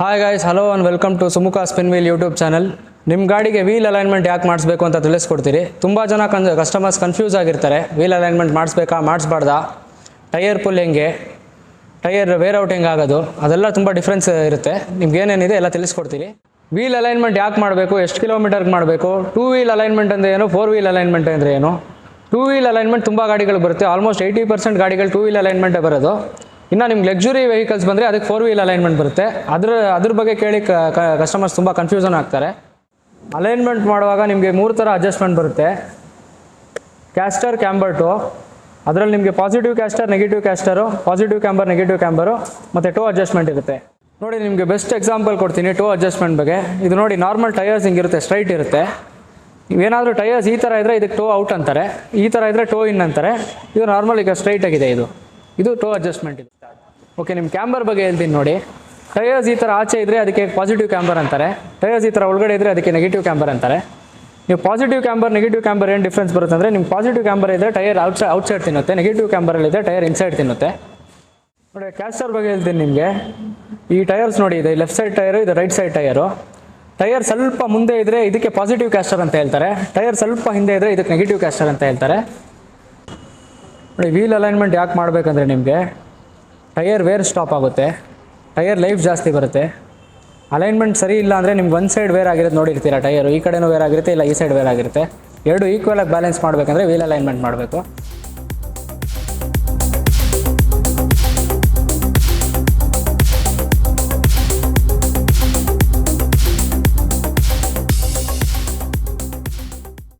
Hi guys hello and welcome to Sumukha spin wheel YouTube channel ನಿಮ್ಮ ಗಾಡಿಗೆ wheel alignment ಯಾಕೆ ಮಾಡಿಸ್ಬೇಕು ಅಂತ ತಿಳಿಸ್ಕೊಡ್ತೀರಿ. ತುಂಬ ಜನ ಕನ್ ಕಸ್ಟಮರ್ಸ್ ಕನ್ಫ್ಯೂಸ್ ಆಗಿರ್ತಾರೆ. ವೀಲ್ ಅಲೈನ್ಮೆಂಟ್ ಮಾಡಿಸ್ಬೇಕಾ, ಮಾಡಿಸ್ಬಾರ್ದಾ? ಟೈರ್ ಪುಲ್ ಹೆಂಗೆ? ಟೈರ್ ವೇರ್ ಔಟ್ ಹೆಂಗೆ ಆಗೋದು? ಅದೆಲ್ಲ ತುಂಬ ಡಿಫ್ರೆನ್ಸ್ ಇರುತ್ತೆ. ನಿಮ್ಗೆ ಏನೇನಿದೆ ಎಲ್ಲ ತಿಳಿಸ್ಕೊಡ್ತೀರಿ. ವೀಲ್ ಅಲೈನ್ಮೆಂಟ್ ಯಾಕೆ ಮಾಡಬೇಕು? ಎಷ್ಟು ಕಿಲೋಮೀಟರ್ಗೆ ಮಾಡಬೇಕು? ಟೂ ವೀಲ್ ಅಲೈನ್ಮೆಂಟ್ ಅಂದರೆ ಏನು? ಫೋರ್ ವೀಲ್ ಅಲೈನ್ಮೆಂಟ್ ಅಂದರೆ ಏನು? ಟೂ ವೀಲ್ ಅಲೈನ್ಮೆಂಟ್ ತುಂಬ ಗಾಡಿಗಳು ಬರುತ್ತೆ. ಆಲ್ಮೋಸ್ಟ್ ಏಯ್ಟಿ ಪರ್ಸೆಂಟ್ ಗಾಡಿಗಳು ಟೂ ವೀಲ್ ಅಲೈನ್ಮೆಂಟೇ ಬರೋದು. ಇನ್ನು ನಿಮ್ಗೆ ಲಕ್ಸುರಿ ವೆಹಿಕಲ್ಸ್ ಬಂದರೆ ಅದಕ್ಕೆ ಫೋರ್ ವೀಲ್ ಅಲೈನ್ಮೆಂಟ್ ಬರುತ್ತೆ. ಅದ್ರ ಅದ್ರ ಬಗ್ಗೆ ಕೇಳಿ ಕಸ್ಟಮರ್ಸ್ ತುಂಬ ಕನ್ಫ್ಯೂಷನ್ ಆಗ್ತಾರೆ. ಅಲೈನ್ಮೆಂಟ್ ಮಾಡುವಾಗ ನಿಮಗೆ ಮೂರು ಥರ ಅಡ್ಜಸ್ಟ್ಮೆಂಟ್ ಬರುತ್ತೆ. ಕ್ಯಾಸ್ಟರ್ ಕ್ಯಾಂಬರ್ಟು ಅದರಲ್ಲಿ ನಿಮಗೆ positive caster negative caster positive camber negative camber ಮತ್ತು ಟೋ ಅಡ್ಜಸ್ಟ್ಮೆಂಟ್ ಇರುತ್ತೆ. ನೋಡಿ, ನಿಮಗೆ ಬೆಸ್ಟ್ ಎಕ್ಸಾಂಪಲ್ ಕೊಡ್ತೀನಿ ಟೋ ಅಡ್ಜಸ್ಟ್ಮೆಂಟ್ ಬಗ್ಗೆ. ಇದು ನೋಡಿ ನಾರ್ಮಲ್ ಟೈರ್ಸ್ ಹಿಂಗಿರುತ್ತೆ ಸ್ಟ್ರೈಟ್ ಇರುತ್ತೆ. ಏನಾದರೂ ಟೈರ್ಸ್ ಈ ಥರ ಇದ್ದರೆ ಇದಕ್ಕೆ ಟೋ ಔಟ್ ಅಂತಾರೆ. ಈ ಥರ ಇದ್ದರೆ ಟೋ ಇನ್ ಅಂತಾರೆ. ಇದು ನಾರ್ಮಲ್ ಈಗ ಸ್ಟ್ರೈಟ್ ಆಗಿದೆ ಇದು. ಇದು ಟೋ ಅಡ್ಜಸ್ಟ್ಮೆಂಟ್ ಇದು. ಓಕೆ ನಿಮ್ಮ ಕ್ಯಾಂಬರ್ ಬಗ್ಗೆ ಹೇಳ್ತೀನಿ ನೋಡಿ. ಟೈರ್ಸ್ ಈ ಥರ ಆಚೆ ಇದ್ದರೆ ಅದಕ್ಕೆ ಪಾಸಿಟಿವ್ ಕ್ಯಾಂಬರ್ ಅಂತಾರೆ. ಟೈರ್ಸ್ ಈ ಥರ ಒಳಗಡೆ ಇದ್ದರೆ ಅದಕ್ಕೆ ನೆಗೆಟಿವ್ ಕ್ಯಾಂಬರ್ ಅಂತಾರೆ. ನೀವು ಪಾಸಿಟಿವ್ ಕ್ಯಾಂಬರ್ ನೆಗೆಟಿವ್ ಕ್ಯಾಂಬರ್ ಏನು ಡಿಫ್ರೆನ್ಸ್ ಬರುತ್ತೆ ಅಂದರೆ ನಿಮ್ಮ ಪಾಸಿಟಿವ್ ಕ್ಯಾಂಬರ್ ಇದ್ದರೆ ಟೈರ್ ಔಟ್ ಔಟ್ಸೈಡ್ ತಿನ್ನುತ್ತೆ. ನೆಗೆಟಿವ್ ಕ್ಯಾಂಬರಲ್ಲಿದ್ದರೆ ಟೈರ್ ಇನ್ಸೈಡ್ ತಿನ್ನುತ್ತೆ. ನೋಡಿ ಕ್ಯಾಸ್ಟರ್ ಬಗ್ಗೆ ಹೇಳ್ತೀನಿ ನಿಮಗೆ. ಈ ಟೈರ್ಸ್ ನೋಡಿ, ಇದೆ ಲೆಫ್ಟ್ ಸೈಡ್ ಟೈರು ಇದು ರೈಟ್ ಸೈಡ್ ಟೈರು ಟೈರ್ ಸ್ವಲ್ಪ ಮುಂದೆ ಇದ್ದರೆ ಇದಕ್ಕೆ ಪಾಸಿಟಿವ್ ಕ್ಯಾಸ್ಟರ್ ಅಂತ ಹೇಳ್ತಾರೆ. ಟೈರ್ ಸ್ವಲ್ಪ ಹಿಂದೆ ಇದ್ದರೆ ಇದಕ್ಕೆ ನೆಗೆಟಿವ್ ಕ್ಯಾಸ್ಟರ್ ಅಂತ ಹೇಳ್ತಾರೆ. ನೋಡಿ ವೀಲ್ ಅಲೈನ್ಮೆಂಟ್ ಯಾಕೆ ಮಾಡಬೇಕಂದ್ರೆ ನಿಮಗೆ ಟೈರ್ ವೇರ್ ಸ್ಟಾಪ್ ಆಗುತ್ತೆ. ಟೈರ್ ಲೈಫ್ ಜಾಸ್ತಿ ಬರುತ್ತೆ. ಅಲೈನ್ಮೆಂಟ್ ಸರಿ ಇಲ್ಲ ಅಂದರೆ ನಿಮ್ಗೆ ಒಂದು ಸೈಡ್ ವೇರ್ ಆಗಿರೋದು ನೋಡಿರ್ತೀರ ಟೈರು? ಈ ಕಡೆನೂ ವೇರ್ ಆಗಿರುತ್ತೆ, ಇಲ್ಲ ಈ ಸೈಡ್ ವೇರ್ ಆಗಿರುತ್ತೆ. ಎರಡು ಈಕ್ವಲ್ ಆಗಿ ಬ್ಯಾಲೆನ್ಸ್ ಮಾಡಬೇಕಂದ್ರೆ ವೀಲ್ ಅಲೈನ್ಮೆಂಟ್ ಮಾಡಬೇಕು.